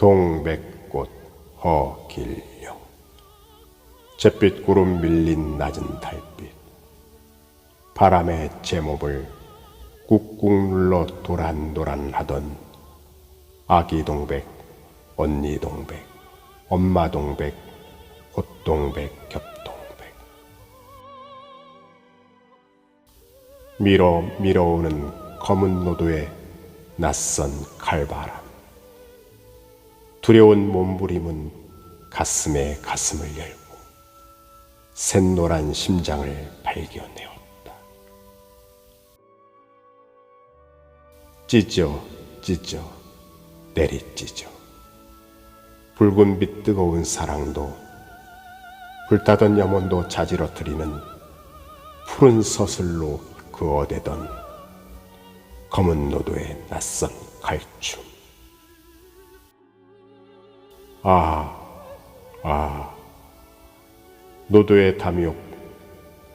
동백꽃 허길령 잿빛 구름 밀린 낮은 달빛. 바람의 제목을 꾹꾹 눌러 도란도란 하던 아기 동백, 언니 동백, 엄마 동백, 꽃동백, 겹동백. 밀어 밀어오는 검은 노도의 낯선 칼바람 두려운 몸부림은 가슴에 가슴을 열고 샛노란 심장을 발견해왔다. 찢어 찢어 내리 찢어 붉은 빛 뜨거운 사랑도 불타던 염원도 자지러뜨리는 푸른 서슬로 그어대던 검은 노도의 낯선 갈춤 아, 아, 노도의 담욕,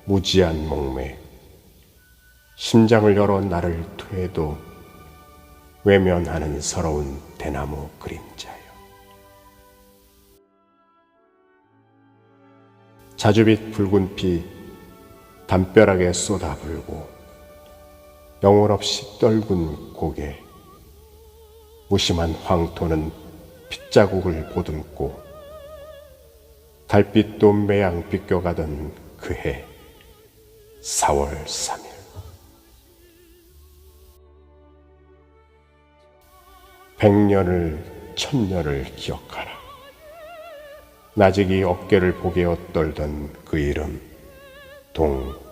무지한 목매, 심장을 열어 나를 퇴도 외면하는 서러운 대나무 그림자요. 자주빛 붉은 피 담벼락에 쏟아불고 영혼 없이 떨군 고개 무심한 황토는 핏자국을 보듬고 달빛도 매양 비껴가던 그해 4월 3일. 백년을 천년을 기억하라. 나직이 어깨를 보게어 떨던 그 이름 동백꽃